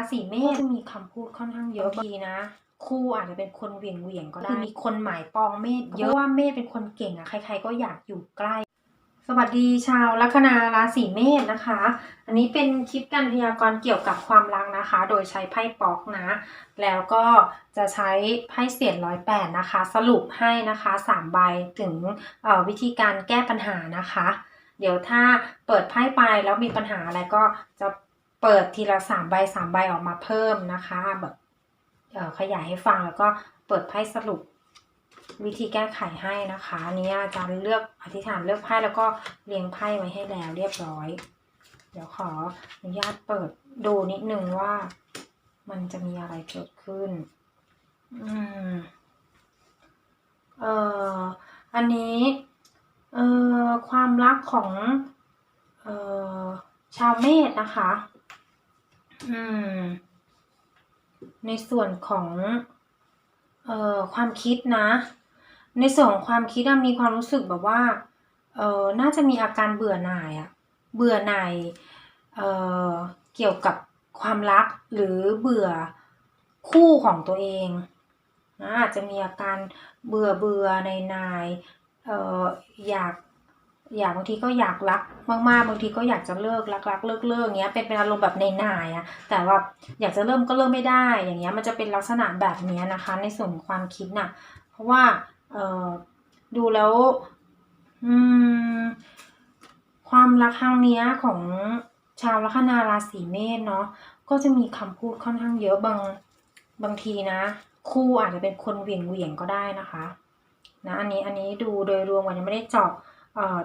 ราศีเมษจะมีคำพูดค่อนข้างเยอะบางทีนะ คู่อาจจะเป็นคนเหวี่ยงเวียงๆก็ได้คือมีคนหมายปองเมษเยอะเพราะว่าเมษเป็นคนเก่งอะใคร ๆ ก็อยากอยู่ใกล้สวัสดีชาวลัคนาราศีเมษนะคะ อันนี้เป็นคลิปการพยากรณ์เกี่ยวกับความรักนะคะ โดยใช้ไพ่ป๊อกนะ แล้วก็จะใช้ไพ่เสียนร้อยแปดนะคะ สรุปให้นะคะสามใบถึงเอ่อวิธีการแก้ปัญหานะคะ เดี๋ยวถ้าเปิดไพ่ไปแล้วมีปัญหาอะไรก็จะ เปิดทีละสามใบสามใบออกมาเพิ่มนะคะแบบขยายให้ฟังแล้วก็เปิดไพ่สรุปวิธีแก้ไขให้นะคะนี้อาจารย์เลือกอธิษฐานเลือกไพ่แล้วก็เรียงไพ่ไว้ให้แล้วเรียบร้อย เดี๋ยวขออนุญาตเปิดดูนิดนึงว่ามันจะมีอะไรเกิดขึ้น อืม เอ่อ อันนี้ เอ่อ ความรักของ เอ่อ ชาวเมษนะคะ ในส่วนของเอ่อความคิดนะ ในส่วนของความคิดมีความรู้สึกแบบว่าเอ่อน่าจะมีอาการเบื่อหน่ายอะเบื่อหน่ายเอ่อเกี่ยวกับความรักหรือเบื่อคู่ของตัวเองนะอาจจะมีอาการเบื่อเบื่อในนายเอ่ออยาก อยากบางทีก็อยากรักมากๆบางทีก็อยากจะเลิกรักรักเลิกเลิกเงี้ยเป็นเป็นอารมณ์แบบในนายอะแต่ว่าอยากจะเริ่มก็เริ่มไม่ได้ อย่างเงี้ยมันจะเป็นลักษณะแบบเนี้ยนะคะ ในส่วนความคิดน่ะ เพราะว่าเออดูแล้วอืมความรักครั้งเนี้ยของชาวลัคนาราศีเมษเนาะก็จะมีคำพูดค่อนข้างเยอะบางบางทีนะ คู่อาจจะเป็นคนเหวี่ยงเหวี่ยงก็ได้นะคะนะอันนี้อันนี้ดูโดยรวมก่อนยังไม่ได้เจาะเอ่อ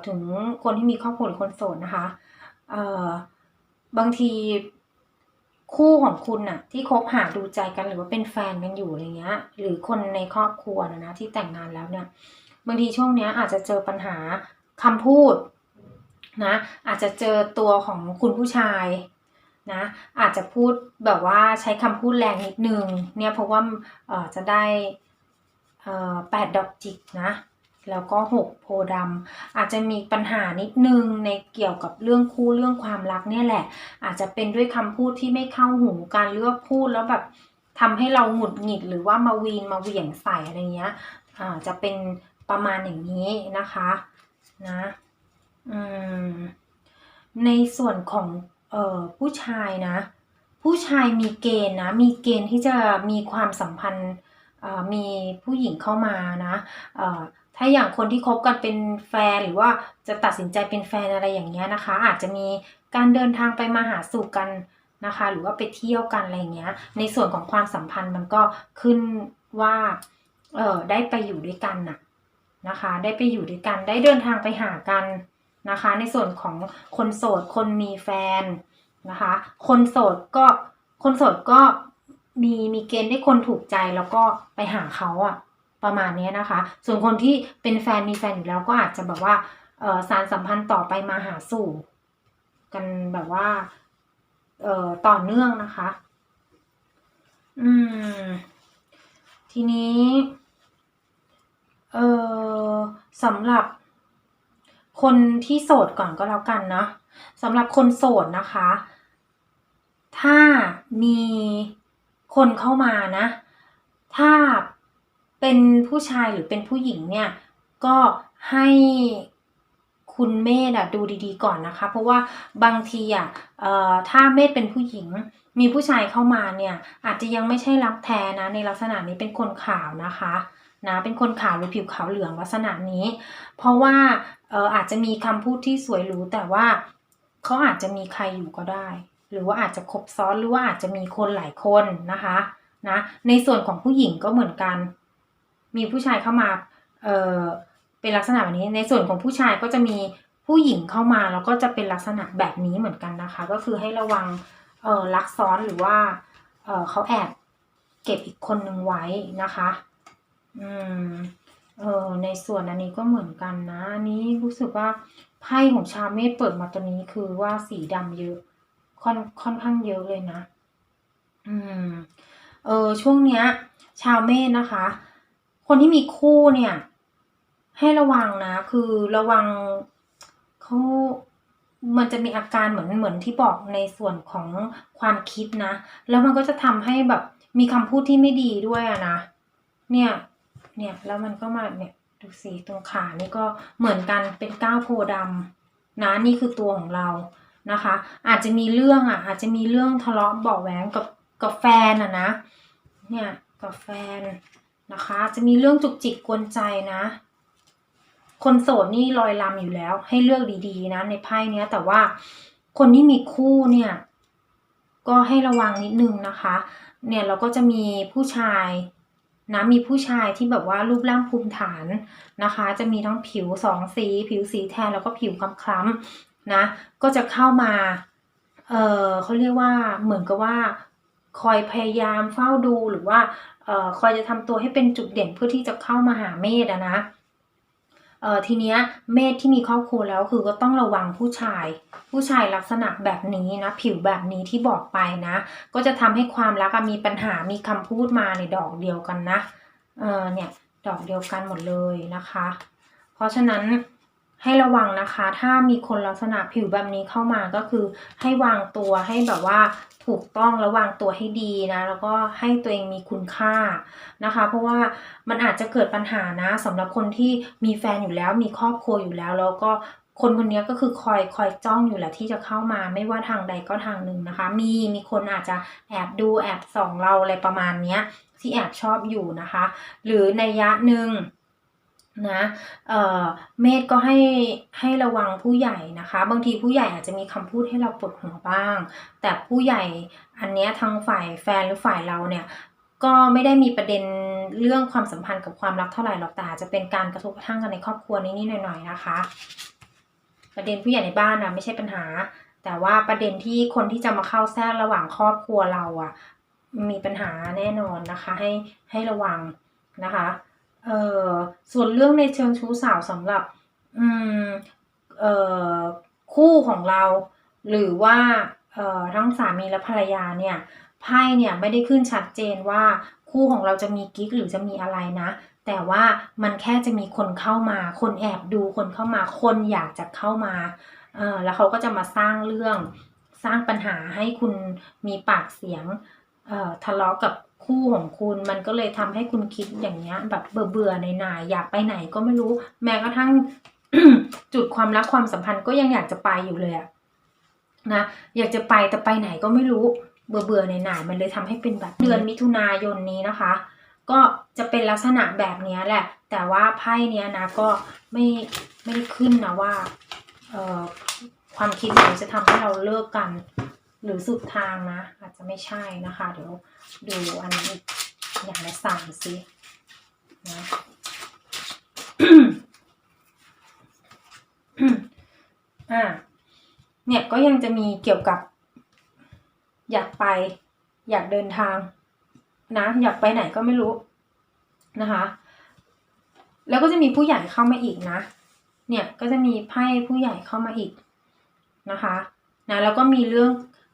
ถึงคนที่มีครอบครัวหรือคนโสดนะคะเอ่อบางทีคู่ของคุณน่ะ ที่คบหาดูใจกันหรือว่าเป็นแฟนกันอยู่อะไรเงี้ย หรือคนในครอบครัวนะนะที่แต่งงานแล้วเนี่ย บางทีช่วงเนี้ยอาจจะเจอปัญหาคำพูดนะ อาจจะเจอตัวของคุณผู้ชายนะ อาจจะพูดแบบว่าใช้คำพูดแรงนิดนึงเนี่ยเพราะว่าเอ่อจะได้อ่อแปดดอกจิกนะ แล้วก็หกโพธิ์ดำอาจจะมีปัญหานิดนึงในเกี่ยวกับเรื่องคู่เรื่องความรักเนี่ยแหละ อาจจะเป็นด้วยคำพูดที่ไม่เข้าหูการเลือกพูดแล้วแบบทำให้เราหงุดหงิดหรือว่ามาวีนมาเหวี่ยงใส่อะไรเงี้ยอ่าจะเป็นประมาณอย่างนี้นะคะนะอืมในส่วนของเอ่อผู้ชายนะ ผู้ชายมีเกณฑ์นะมีเกณฑ์ที่จะมีความสัมพันธ์อ่อมีผู้หญิงเข้ามานะอ่อ ถ้าอย่างคนที่คบกันเป็นแฟนหรือว่าจะตัดสินใจเป็นแฟนอะไรอย่างเงี้ยนะคะ อาจจะมีการเดินทางไปมาหาสู่กันนะคะ หรือว่าไปเที่ยวกันอะไรเงี้ย ในส่วนของความสัมพันธ์มันก็ขึ้นว่าเออได้ไปอยู่ด้วยกันน่ะนะคะ ได้ไปอยู่ด้วยกันได้เดินทางไปหากันนะคะ ในส่วนของคนโสดคนมีแฟนนะคะ คนโสดก็คนโสดก็มีมีเกณฑ์ได้คนถูกใจแล้วก็ไปหาเขาอะ ประมาณนี้นะคะ ส่วนคนที่เป็นแฟนมีแฟนอยู่แล้วก็อาจจะแบบว่าเออสารสัมพันธ์ต่อไปมาหาสู่กันแบบว่าเออต่อเนื่องนะคะ อืม ทีนี้เออสำหรับคนที่โสดก่อนก็แล้วกันเนาะสำหรับคนโสดนะคะ ถ้ามีคนเข้ามานะ ถ้า เป็นผู้ชายหรือเป็นผู้หญิงเนี่ยก็ให้คุณเมธอะดูดีๆก่อนนะคะ เพราะว่าบางทีอะเอ่อถ้าเมธเป็นผู้หญิง มีผู้ชายเข้ามาเนี่ยอาจจะยังไม่ใช่รักแท้นะในลักษณะนี้เป็นคนขาวนะคะนะเป็นคนขาวหรือผิวขาวเหลืองลักษณะนี้ เพราะว่าเอออาจจะมีคำพูดที่สวยหรูแต่ว่าเขาอาจจะมีใครอยู่ก็ได้ หรือว่าอาจจะคบซ้อนหรือว่าอาจจะมีคนหลายคนนะคะนะในส่วนของผู้หญิงก็เหมือนกัน มีผู้ชายเข้ามาเออเป็นลักษณะแบบนี้ ในส่วนของผู้ชายก็จะมีผู้หญิงเข้ามาแล้วก็จะเป็นลักษณะแบบนี้เหมือนกันนะคะ ก็คือให้ระวังเออลักซ้อนหรือว่าเออเขาแอบเก็บอีกคนนึงไว้นะคะอืมเออในส่วนอันนี้ก็เหมือนกันนะอันนี้รู้สึกว่าไพ่ของชาวเมษเปิดมาตัวนี้คือว่าสีดำเยอะค่อนค่อนข้างเยอะเลยนะ อืม เออช่วงเนี้ย ชาวเมษนะคะ คนที่มีคู่เนี่ย ให้ระวังนะ คือระวังเขามันจะมีอาการเหมือนเหมือนที่บอกในส่วนของความคิดนะ แล้วมันก็จะทำให้แบบมีคำพูดที่ไม่ดีด้วยอะนะ เนี่ย เนี่ย แล้วมันก็มาเนี่ย ดูสิตรงขานี่ก็เหมือนกันเป็นก้าวโพธิ์ดำนะนี่คือตัวของเรานะคะ อาจจะมีเรื่องอะ อาจจะมีเรื่องทะเลาะเบาแหวงกับกับแฟนอะนะ เนี่ยกับแฟน นะคะ จะมีเรื่องจุกจิกกวนใจนะ คนโสดนี่ลอยลำอยู่แล้ว ให้เลือกดีๆนะ ในไพ่เนี้ยแต่ว่าคนที่มีคู่เนี่ย ก็ให้ระวังนิดนึงนะคะ เนี่ยเราก็จะมีผู้ชายนะมีผู้ชายที่แบบว่ารูปร่างภูมิฐานนะคะ จะมีทั้งผิวสองสี ผิวสีแทนแล้วก็ผิวคล้ำๆนะ ก็จะเข้ามา เออเขาเรียกว่าเหมือนกับว่า คอยพยายามเฝ้าดูหรือว่า คอยจะทำตัวให้เป็นจุดเด่นเพื่อที่จะเข้ามาหาเมธอะนะเอ่อทีเนี้ยเมธที่มีครอบครัวแล้วคือก็ต้องระวังผู้ชาย ผู้ชายลักษณะแบบนี้นะ ผิวแบบนี้ที่บอกไปนะ ก็จะทำให้ความรักมีปัญหามีคำพูดมาในดอกเดียวกันนะเออเนี่ยดอกเดียวกันหมดเลยนะคะ เพราะฉะนั้น ให้ระวังนะคะ ถ้ามีคนลักษณะผิวแบบนี้เข้ามาก็คือให้วางตัวให้แบบว่าถูกต้องและวางตัวให้ดีนะ แล้วก็ให้ตัวเองมีคุณค่านะคะ เพราะว่ามันอาจจะเกิดปัญหานะสำหรับคนที่มีแฟนอยู่แล้ว มีครอบครัวอยู่แล้ว แล้วก็คนคนนี้ก็คือคอยคอยจ้องอยู่แหละที่จะเข้ามาไม่ว่าทางใดก็ทางหนึ่งนะคะ มีมีคนอาจจะแอบดูแอบส่องเราอะไรประมาณเนี้ยที่แอบชอบอยู่นะคะ หรือในยะหนึ่ง นะเอ่อเมธก็ให้ให้ระวังผู้ใหญ่นะคะ บางทีผู้ใหญ่อาจจะมีคำพูดให้เราปวดหัวบ้าง แต่ผู้ใหญ่อันเนี้ยทางฝ่ายแฟนหรือฝ่ายเราเนี่ยก็ไม่ได้มีประเด็นเรื่องความสัมพันธ์กับความรักเท่าไหร่หรอกแต่จะเป็นการกระทบกระทั่งกันในครอบครัวนิดๆหน่อยๆนะคะ ประเด็นผู้ใหญ่ในบ้านนะไม่ใช่ปัญหา แต่ว่าประเด็นที่คนที่จะมาเข้าแทรกระหว่างครอบครัวเราอะมีปัญหาแน่นอนนะคะ ให้ให้ระวังนะคะ เอ่อส่วนเรื่องในเชิงชู้สาวสำหรับ อืมเอ่อคู่ของเรา หรือว่าเอ่อทั้งสามีและภรรยาเนี่ยไพ่เนี่ยไม่ได้ขึ้นชัดเจนว่าคู่ของเราจะมีกิ๊กหรือจะมีอะไรนะ แต่ว่ามันแค่จะมีคนเข้ามา คนแอบดูคนเข้ามา คนอยากจะเข้ามาเออแล้วเขาก็จะมาสร้างเรื่องสร้างปัญหาให้คุณมีปากเสียงเอ่อทะเลาะกับ คู่ของคุณมันก็เลยทำให้คุณคิดอย่างเงี้ย แบบเบื่อเบื่อในหน่ายอยากไปไหนก็ไม่รู้ แม้กระทั่งจุดความรักความสัมพันธ์ก็ยังอยากจะไปอยู่เลยอะนะอยากจะไปแต่ไปไหนก็ไม่รู้เบื่อเบื่อในหน่ายมันเลยทำให้เป็นแบบเดือนมิถุนายนนี้นะคะ ก็จะเป็นลักษณะแบบนี้แหละ แต่ว่าไพ่เนี้ยนะก็ไม่ไม่ได้ขึ้นนะว่าเอ่อความคิดไหนจะทำให้เราเลิกกัน หรือสุดทางนะอา จะไม่ใช่นะคะ เดี๋ยวดูอันนี้อีกอย่างละสามสินะอ่าเนี่ยก็ยังจะมีเกี่ยวกับ อยากไป อยากเดินทาง นะ อยากไปไหนก็ไม่รู้นะคะ แล้วก็จะมีผู้ใหญ่เข้ามาอีกนะ เนี่ยก็จะมีไพ่ผู้ใหญ่เข้ามาอีกนะคะนะแล้วก็มีเรื่อง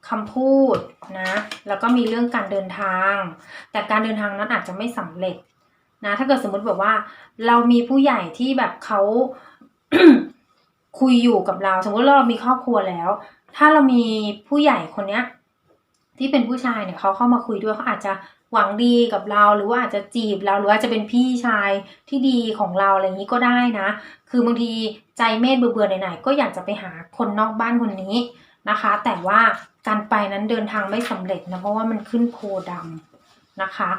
คำพูดนะ แล้วก็มีเรื่องการเดินทาง แต่การเดินทางนั้นอาจจะไม่สำเร็จนะ ถ้าเกิดสมมติแบบว่า เรามีผู้ใหญ่ที่แบบเขาคุยอยู่กับเรา สมมติเรามีครอบครัวแล้ว ถ้าเรามีผู้ใหญ่คนเนี้ย ที่เป็นผู้ชายเนี่ยเขาเข้ามาคุยด้วยเขาอาจจะหวังดีกับเราหรือว่าอาจจะจีบเราหรือว่าจะเป็นพี่ชายที่ดีของเราอะไรอย่างนี้ก็ได้นะ คือบางทีใจเมธเบื่อๆไหนๆก็อยากจะไปหาคนนอกบ้านคนนี้ นะคะ แต่ว่าการไปนั้นเดินทางไม่สำเร็จนะเพราะว่ามันขึ้นโพธิ์ดำนะคะ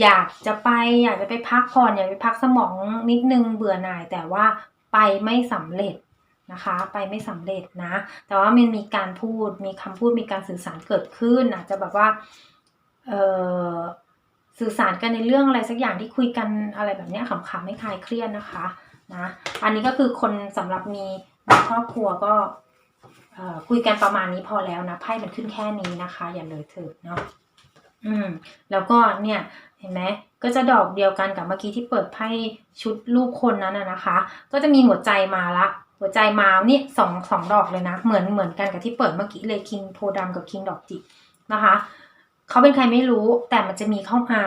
อยากจะไปอยากจะไปพักผ่อนอยากไปพักสมองนิดนึงเบื่อหน่าย แต่ว่าไปไม่สำเร็จนะคะ ไปไม่สำเร็จนะ แต่ว่ามันมีการพูดมีคำพูดมีการสื่อสารเกิดขึ้น อาจจะแบบว่าเออสื่อสารกันในเรื่องอะไรสักอย่างที่คุยกันอะไรแบบนี้ขำๆไม่คลายเครียดนะคะนะอันนี้ก็คือคนสำหรับมีครอบครัวก็ คุยกันประมาณนี้พอแล้วนะไพ่มันขึ้นแค่นี้นะคะ อย่าเลยเถิดเนาะอืม แล้วก็เนี่ยเห็นไหมก็จะดอกเดียวกันกับเมื่อกี้ที่เปิดไพ่ชุดรูปคนนั้นนะคะ ก็จะมีหัวใจมาละหัวใจมาเนี่ยสองสองดอกเลยนะ เหมือนเหมือนกันกับที่เปิดเมื่อกี้เลยคิงโพดำกับคิงดอกจิกนะคะ เขาเป็นใครไม่รู้แต่มันจะมีเข้ามา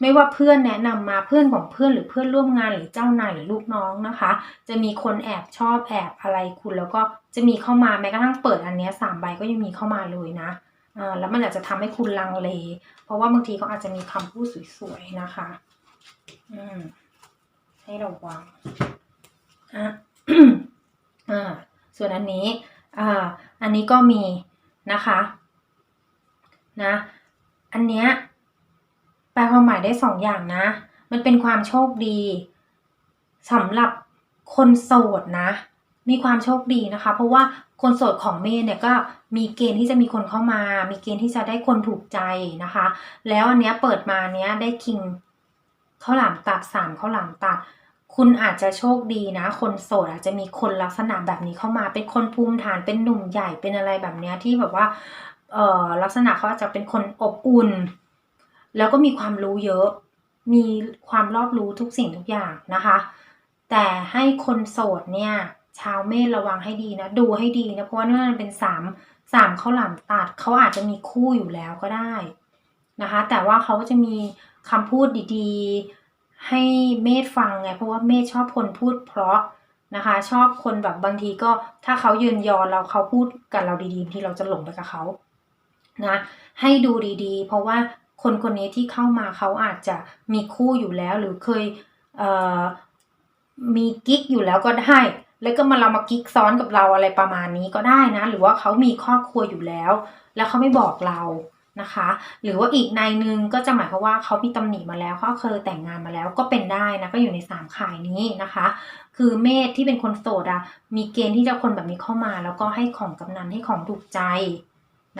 ไม่ว่าเพื่อนแนะนำมาเพื่อนของเพื่อนหรือเพื่อนร่วมงานหรือเจ้านายหรือลูกน้องนะคะ จะมีคนแอบชอบแอบอะไรคุณ แล้วก็จะมีเข้ามาแม้กระทั่งเปิดอันนี้สามใบก็ยังมีเข้ามาเลยนะอ่าแล้วมันอาจจะทำให้คุณลังเล เพราะว่าบางทีเขาอาจจะมีคำพูดสวยๆนะคะ อืมให้ระวังอะอ่าส่วนอันนี้อ่าอันนี้ก็มีนะคะ นะ อันเนี้ยแปลความหมายได้สองอย่างนะ มันเป็นความโชคดีสำหรับคนโสดนะ มีความโชคดีนะคะ เพราะว่าคนโสดของเมย์เนี่ยก็มีเกณฑ์ที่จะมีคนเข้ามา มีเกณฑ์ที่จะได้คนถูกใจนะคะ แล้วอันเนี้ยเปิดมาเนี้ยได้คิงข้าวหลามตัดสามข้าวหลามตัด คุณอาจจะโชคดีนะ คนโสดอาจจะมีคนลักษณะแบบนี้เข้ามา เป็นคนภูมิฐานเป็นหนุ่มใหญ่เป็นอะไรแบบเนี้ยที่แบบว่า ลักษณะเขาอาจจะเป็นคนอบอุ่น แล้วก็มีความรู้เยอะ มีความรอบรู้ทุกสิ่งทุกอย่างนะคะ แต่ให้คนโสดเนี่ย ชาวเมษระวังให้ดีนะ ดูให้ดีนะ เพราะว่านั่นเป็นสามสามข้าวหลามตัดเขาอาจจะมีคู่อยู่แล้วก็ได้นะคะ แต่ว่าเขาก็จะมีคำพูดดีๆ ให้เมธฟังไง เพราะว่าเมธชอบคนพูดเพราะนะคะ ชอบคนแบบบางทีก็ถ้าเขายืนยอเราเขาพูดกับเราดีๆที่เราจะหลงไปกับเขา นะให้ดูดีๆ เพราะว่าคนคนนี้ที่เข้ามาเขาอาจจะมีคู่อยู่แล้ว หรือเคยเมีกิ๊กอยู่แล้วก็ได้ แล้วก็มาเรามากิ๊กซ้อนกับเราอะไรประมาณนี้ก็ได้นะ หรือว่าเขามีครอบครัวอยู่แล้ว แล้วเขาไม่บอกเรานะคะ หรือว่าอีกในหนึ่งก็จะหมายความว่าเขามีตำหนิมาแล้วเขาเคยแต่งงานมาแล้วก็เป็นได้นะก็อยู่ในสามข่ายนี้นะคะ คือเมธที่เป็นคนโสดอะมีเกณฑ์ที่จะคนแบบนี้เข้ามา แล้วก็ให้ของกำนันให้ของถูกใจ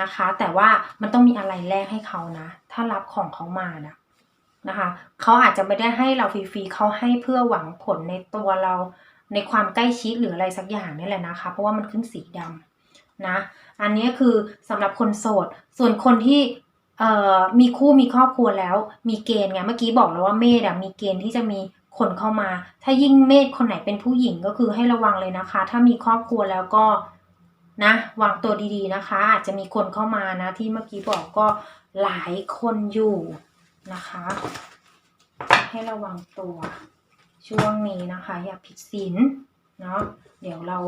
นะคะ แต่ว่ามันต้องมีอะไรแลกให้เขานะ ถ้ารับของเขามานะนะคะเขาอาจจะไม่ได้ให้เราฟรีๆเขาให้เพื่อหวังผลในตัวเราในความใกล้ชิดหรืออะไรสักอย่างนี่แหละนะคะ เพราะว่ามันขึ้นสีดำนะ อันนี้คือสำหรับคนโสด ส่วนคนที่มีคู่มีครอบครัวแล้ว มีเกณฑ์ไงเมื่อกี้บอกแล้วว่าเมษอะมีเกณฑ์ที่จะมีคนเข้ามา ถ้ายิ่งเมษคนไหนเป็นผู้หญิงก็คือให้ระวังเลยนะคะ ถ้ามีครอบครัวแล้วก็ นะวางตัวดีๆนะคะ อาจจะมีคนเข้ามานะ ที่เมื่อกี้บอกก็หลายคนอยู่นะคะ ให้ระวังตัวช่วงนี้นะคะ อย่าผิดศีลเนาะเดี๋ยวเรา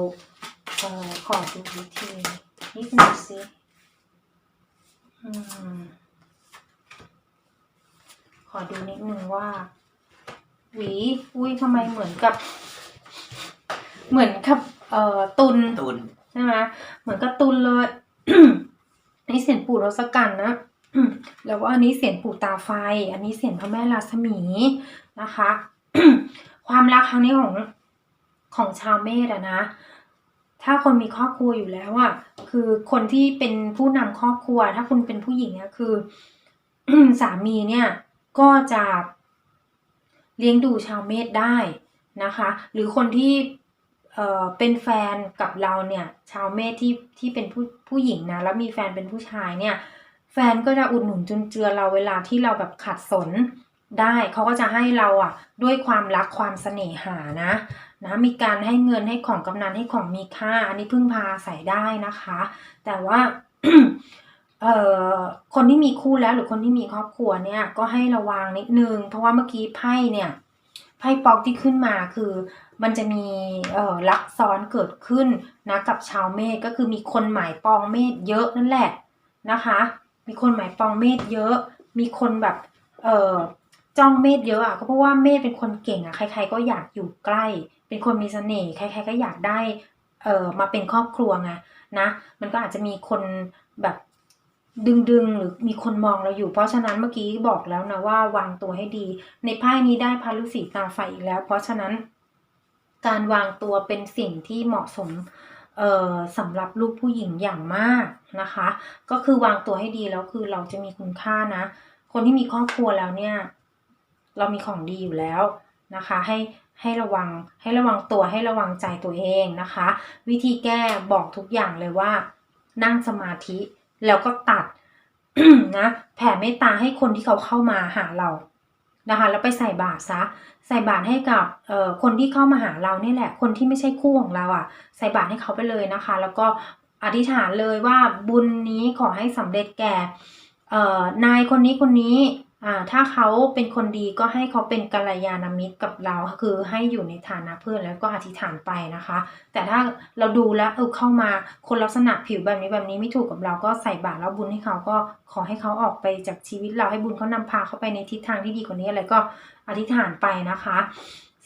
เอ่อขอดูวิธีนิดหนึ่งสิอขอดูนิดนึงว่า หวี อุ้ยทำไมเหมือนกับ เหมือนกับ เอ่อตุนตุน ช่ไหมเหมือนการ์ตูนเลยอันนี้เสียงปู่รสกันนะแล้วก็อันนี้เสียงปู่ตาไฟ อันนี้เสียงพระแม่ราศมีนะคะ ความรักครั้งนี้ของของชาวเมษอะนะ ถ้าคนมีครอบครัวอยู่แล้วอะคือคนที่เป็นผู้นำครอบครัว ถ้าคุณเป็นผู้หญิงเนี่ยคือสามีเนี่ยก็จะเลี้ยงดูชาวเมษได้นะคะ หรือคนที่ เออเป็นแฟนกับเราเนี่ย ชาวเมษที่ที่เป็นผู้ผู้หญิงนะ แล้วมีแฟนเป็นผู้ชายเนี่ย แฟนก็จะอุดหนุนจุนเจือเราเวลาที่เราแบบขัดสนได้เขาก็จะให้เราอะ ด้วยความรักความเสน่หานะนะมีการให้เงินให้ของกำนันให้ของมีค่า อันนี้พึ่งพาใส่ได้นะคะ แต่ว่าเอ่อคนที่มีคู่แล้วหรือคนที่มีครอบครัวเนี่ย ก็ให้ระวังนิดนึง เพราะว่าเมื่อกี้ไพ่เนี่ยไพ่ป๊อกที่ขึ้นมาคือ มันจะมีลักซ้อนเกิดขึ้นนะกับชาวเมษก็คือมีคนหมายปองเมษเยอะนั่นแหละนะคะ มีคนหมายปองเมษเยอะ มีคนแบบเออจ้องเมษเยอะอะก็เพราะว่าเมษเป็นคนเก่งอะใคร ๆ ก็อยากอยู่ใกล้ เป็นคนมีเสน่ห์ใคร ๆ ก็อยากได้เอ่อมาเป็นครอบครัวไงนะ มันก็อาจจะมีคนแบบดึงๆหรือมีคนมองเราอยู่ เพราะฉะนั้นเมื่อกี้บอกแล้วนะว่าวางตัวให้ดี ในไพ่นี้ได้พารุสีตาไฟอีกแล้ว เพราะฉะนั้น การวางตัวเป็นสิ่งที่เหมาะสมสำหรับลูกผู้หญิงอย่างมากนะคะ ก็คือวางตัวให้ดีแล้วคือเราจะมีคุณค่านะ คนที่มีครอบครัวแล้วเนี่ย เรามีของดีอยู่แล้วนะคะ ให้ให้ระวังให้ระวังตัวให้ระวังใจตัวเองนะคะ วิธีแก้บอกทุกอย่างเลยว่า นั่งสมาธิแล้วก็ตัดนะแผ่เมตตาให้คนที่เขาเข้ามาหาเรา นะคะแล้วไปใส่บาตรซะใส่บาตรให้กับคนที่เข้ามาหาเราเนี่แหละ คนที่ไม่ใช่คู่ของเราอะ ใส่บาตรให้เขาไปเลยนะคะ แล้วก็อธิษฐานเลยว่าบุญนี้ขอให้สำเร็จแก่นายคนนี้คนนี้ อ่าถ้าเขาเป็นคนดีก็ให้เขาเป็นกัลยาณมิตรกับเรา คือให้อยู่ในฐานะเพื่อนแล้วก็อธิษฐานไปนะคะ แต่ถ้าเราดูแล้วเออเข้ามาคนลักษณะผิวแบบนี้แบบนี้ไม่ถูกกับเราก็ใส่บาตรแล้วบุญให้เขาก็ขอให้เขาออกไปจากชีวิตเราให้บุญเขานำพาเขาไปในทิศทางที่ดีกว่านี้อะไรก็อธิษฐานไปนะคะ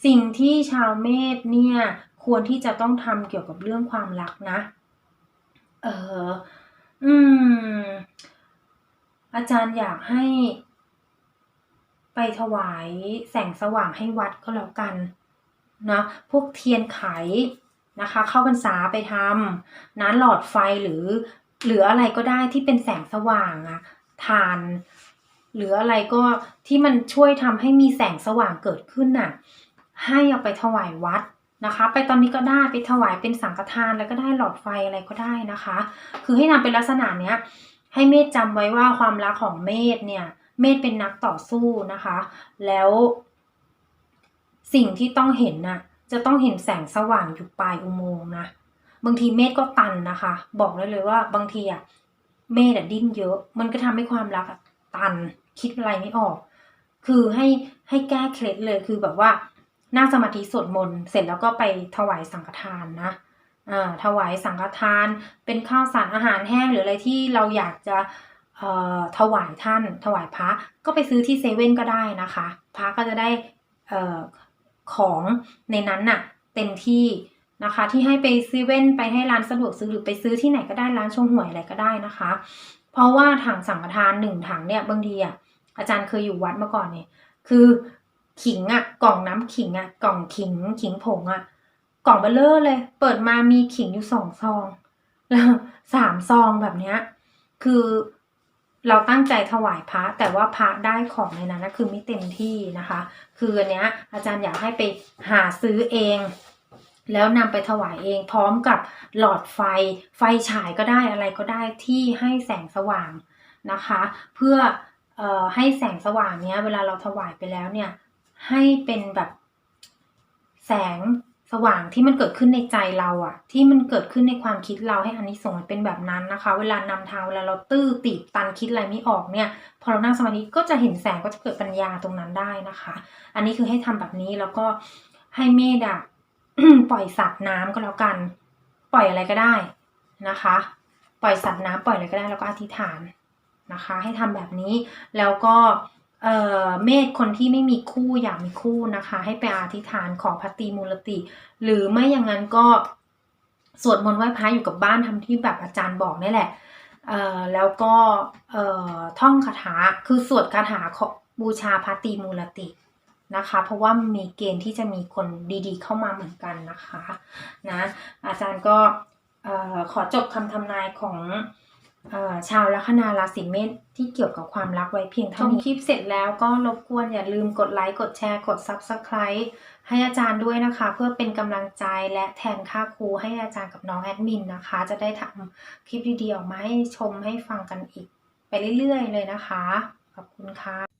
สิ่งที่ชาวเมษเนี่ยควรที่จะต้องทำเกี่ยวกับเรื่องความรักนะ เอออืมอาจารย์อยากให้ ไปถวายแสงสว่างให้วัดก็แล้วกันนะพวกเทียนไขนะคะ เข้าพรรษาไปทำนะหลอดไฟหรือหรืออะไรก็ได้ที่เป็นแสงสว่างอะทานหรืออะไรก็ที่มันช่วยทำให้มีแสงสว่างเกิดขึ้นน่ะ ให้เอาไปถวายวัดนะคะ ไปตอนนี้ก็ได้ไปถวายเป็นสังฆทานแล้วก็ได้หลอดไฟอะไรก็ได้นะคะ คือให้ทำเป็นลักษณะเนี้ย ให้เมธจำไว้ว่าความรักของเมธเนี่ย เมธเป็นนักต่อสู้นะคะ แล้วสิ่งที่ต้องเห็นน่ะจะต้องเห็นแสงสว่างอยู่ปลายอุโมงค์นะบางทีเมธก็ตันนะคะ บอกได้เลยว่าบางทีอะเมธอะดิ้นเยอะ มันก็ทำให้ความรักอะตันคิดอะไรไม่ออก คือให้ให้แก้เคล็ดเลยคือแบบว่านั่งสมาธิสวดมนต์เสร็จแล้วก็ไปถวายสังฆทานนะอ่าถวายสังฆทาน เป็นข้าวสารอาหารแห้งหรืออะไรที่เราอยากจะ ถวายท่านถวายพระก็ไปซื้อที่เซเว่นก็ได้นะคะ พระก็จะได้ของในนั้นน่ะเต็มที่นะคะที่ให้ไปเซเว่นไปให้ร้านสะดวกซื้อหรือไปซื้อที่ไหนก็ได้ร้านชงหวยอะไรก็ได้นะคะ เพราะว่าถังสังฆทานหนึ่งถังเนี่ยบางทีอะอาจารย์เคยอยู่วัดมาก่อนเนี่ยคือขิงอะกล่องน้ำขิงอะกล่องขิงขิงผงอะกล่องเบลเลอร์เลย เปิดมามีขิงอยู่สองซองแล้วสามซองแบบเนี้ยคือ เราตั้งใจถวายพระแต่ว่าพระได้ของในนั้นนะคือไม่เต็มที่นะคะ คืออันเนี้ยอาจารย์อยากให้ไปหาซื้อเอง แล้วนำไปถวายเองพร้อมกับหลอดไฟ ไฟฉายก็ได้อะไรก็ได้ที่ให้แสงสว่างนะคะ เพื่อออให้แสงสว่างเนี้ยเวลาเราถวายไปแล้วเนี่ยให้เป็นแบบแสง สว่างที่มันเกิดขึ้นในใจเราอะที่มันเกิดขึ้นในความคิดเราให้อานิสงส์มันเป็นแบบนั้นนะคะ เวลานำทางเวลาเราตื้อติดตันคิดอะไรไม่ออกเนี่ย พอเรานั่งสมาธิก็จะเห็นแสงก็จะเกิดปัญญาตรงนั้นได้นะคะ อันนี้คือให้ทำแบบนี้แล้วก็ให้เมตอะปล่อยสัตว์น้ำก็แล้วกัน ปล่อยอะไรก็ได้นะคะ ปล่อยสัตว์น้ำปล่อยอะไรก็ได้แล้วก็อธิษฐานนะคะ ให้ทำแบบนี้แล้วก็ เอ่อเมธคนที่ไม่มีคู่อยากมีคู่นะคะ ให้ไปอธิษฐานขอพัตีมูลติ หรือไม่อย่างนั้นก็สวดมนต์ไหว้พระอยู่กับบ้านทำที่แบบอาจารย์บอกนี่แหละเอ่อแล้วก็เอ่อท่องคาถาคือสวดคาถาขอบูชาพระตรีมูลตินะคะ เพราะว่ามีเกณฑ์ที่จะมีคนดีๆ เข้ามาเหมือนกันนะคะนะอาจารย์ก็ขอจบคำทำนายของ ชาวลัคนาราศีเมษที่เกี่ยวกับความรักไว้เพียงเท่านี้คลิปเสร็จแล้วก็รบกวนอย่าลืมกดไลค์กดแชร์กด Subscribe ให้อาจารย์ด้วยนะคะ เพื่อเป็นกำลังใจและแทนค่าครูให้อาจารย์กับน้องแอดมินนะคะ จะได้ทำคลิปดีๆออกมาให้ชมให้ฟังกันอีก ไปเรื่อยๆเลยนะคะ ขอบคุณค่ะ